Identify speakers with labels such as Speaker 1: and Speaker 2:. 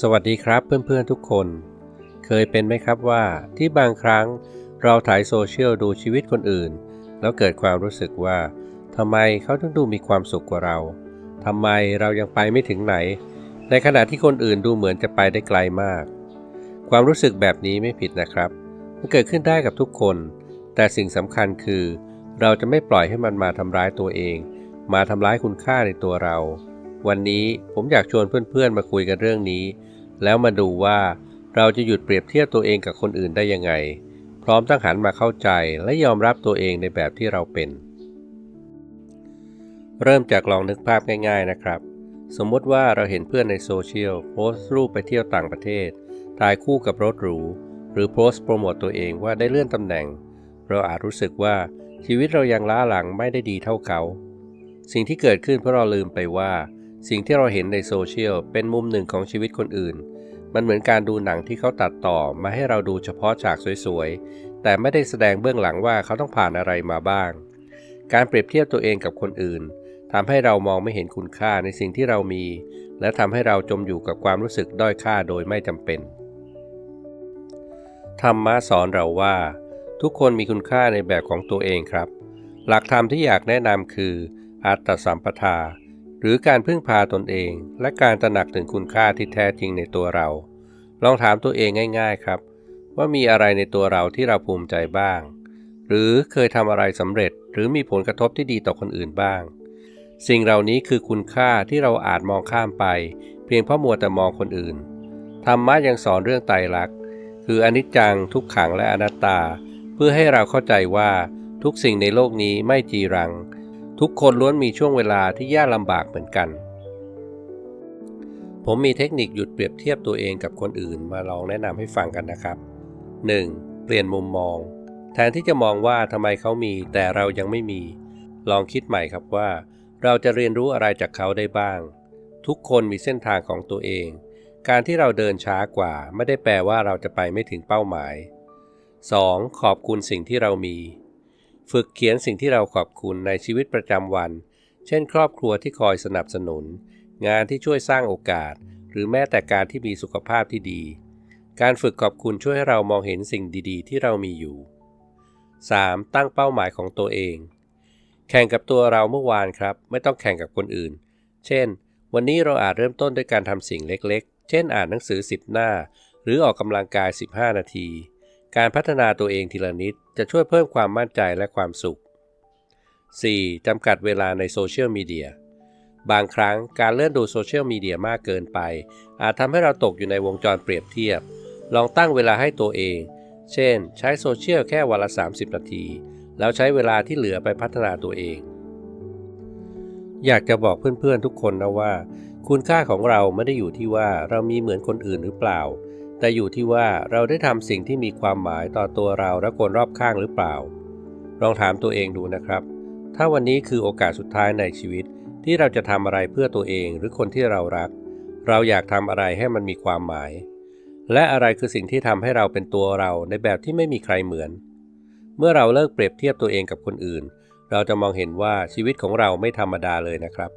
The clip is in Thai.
Speaker 1: สวัสดีครับเพื่อนๆทุกคน เคยเป็นไหมครับว่าที่บางครั้งเราถ่ายโซเชียลดูชีวิตคนอื่น แล้วเกิดความรู้สึกว่าทำไมเขาถึงดูมีความสุขกว่าเราทำไมเรายังไปไม่ถึงไหน ในขณะที่คนอื่นดูเหมือนจะไปได้ไกลมาก ความรู้สึกแบบนี้ไม่ผิดนะครับ มันเกิดขึ้นได้กับทุกคน แต่สิ่งสำคัญคือ เราจะไม่ปล่อยให้มันมาทำร้ายตัวเอง มาทำร้ายคุณค่าในตัวเรา วันนี้ผมอยากชวนเพื่อนๆมาคุยกันเรื่องนี้ แล้วมาดูว่าเราจะหยุดเปรียบเทียบตัวเองกับคนอื่นได้ยังไง พร้อมตั้งหันมาเข้าใจและยอมรับตัวเองในแบบที่เราเป็น เริ่มจากลองนึกภาพง่าย ๆนะครับ สมมติว่าเราเห็นเพื่อนในโซเชียลโพสต์รูปไปเที่ยวต่างประเทศ ถ่ายคู่กับรถหรู หรือโพสต์โปรโมตตัวเองว่าได้เลื่อนตำแหน่ง เราอาจรู้สึกว่าชีวิตเรายังล้าหลังไม่ได้ดีเท่าเขา สิ่งที่เกิดขึ้นเพราะเราลืมไปว่า สิ่งที่เราเห็นในโซเชียลเป็นมุมหนึ่งของชีวิตคนอื่น มันเหมือนการดูหนังที่เขาตัดต่อมาให้เราดูเฉพาะฉากสวยๆ แต่ไม่ได้แสดงเบื้องหลังว่าเขาต้องผ่านอะไรมาบ้าง การเปรียบเทียบตัวเองกับคนอื่นทำให้เรามองไม่เห็นคุณค่าในสิ่งที่เรามี และทำให้เราจมอยู่กับความรู้สึกด้อยค่าโดยไม่จำเป็น ธรรมะสอนเราว่า ทุกคนมีคุณค่าในแบบของตัวเองครับ หลักธรรมที่อยากแนะนำคืออัตตสัมปทา หรือการพึ่งพาตนเอง และการตระหนักถึงคุณค่าที่แท้จริงในตัวเรา ลองถามตัวเองง่าย ๆครับ ว่ามีอะไรในตัวเราที่เราภูมิใจบ้าง หรือเคยทำอะไรสำเร็จ หรือมีผลกระทบที่ดีต่อคนอื่นบ้าง สิ่งเหล่านี้คือคุณค่าที่เราอาจมองข้ามไป เพียงเพราะมัวแต่มองคนอื่นธรรมะยังสอนเรื่องไตรลักษณ์คืออนิจจังทุกขังและอนัตตา เพื่อให้เราเข้าใจว่าทุกสิ่งในโลกนี้ไม่จีรัง ทุกคนล้วนมีช่วงเวลาที่ยากลำบากเหมือนกัน ผมมีเทคนิคหยุดเปรียบเทียบตัวเองกับคนอื่นมาลองแนะนำให้ฟังกันนะครับ 1. เปลี่ยนมุมมอง แทนที่จะมองว่าทำไมเขามีแต่เรายังไม่มี ลองคิดใหม่ครับว่า เราจะเรียนรู้อะไรจากเขาได้บ้าง ทุกคนมีเส้นทางของตัวเอง การที่เราเดินช้ากว่า ไม่ได้แปลว่าเราจะไปไม่ถึงเป้าหมาย 2. ขอบคุณสิ่งที่เรามี ฝึกเขียนสิ่งที่เราขอบคุณในชีวิตประจำวัน เช่น ครอบครัวที่คอยสนับสนุน งานที่ช่วยสร้างโอกาส หรือแม้แต่การที่มีสุขภาพที่ดี การฝึกขอบคุณช่วยให้เรามองเห็นสิ่งดีๆ ที่เรามีอยู่ 3. ตั้งเป้าหมายของตัวเอง แข่งกับตัวเราเมื่อวานครับ ไม่ต้องแข่งกับคนอื่น เช่น วันนี้เราอาจเริ่มต้นด้วยการทำสิ่งเล็กๆ เช่น อ่านหนังสือ 10 หน้า หรือออกกำลังกาย 15 นาที การพัฒนาตัวเองทีละนิดจะช่วยเพิ่มความมั่นใจและความสุข 4. จำกัดเวลาในโซเชียลมีเดียบางครั้งการเลื่อนดูโซเชียลมีเดียมากเกินไป อาจทำให้เราตกอยู่ในวงจรเปรียบเทียบ ลองตั้งเวลาให้ตัวเอง เช่น ใช้โซเชียลแค่วันละ 30 นาที แล้วใช้เวลาที่เหลือไปพัฒนาตัวเอง อยากจะบอกเพื่อนๆทุกคนนะว่า คุณค่าของเราไม่ได้อยู่ที่ว่าเรามีเหมือนคนอื่นหรือเปล่า แต่อยู่ที่ว่าเราได้ทำสิ่งที่มีความหมายต่อตัวเราและคนรอบข้างหรือเปล่า ลองถามตัวเองดูนะครับ ถ้าวันนี้คือโอกาสสุดท้ายในชีวิต ที่เราจะทำอะไรเพื่อตัวเองหรือคนที่เรารัก เราอยากทำอะไรให้มันมีความหมาย และอะไรคือสิ่งที่ทำให้เราเป็นตัวเราในแบบที่ไม่มีใครเหมือน เมื่อเราเลิกเปรียบเทียบตัวเองกับคนอื่น เราจะมองเห็นว่าชีวิตของเราไม่ธรรมดาเลยนะครับ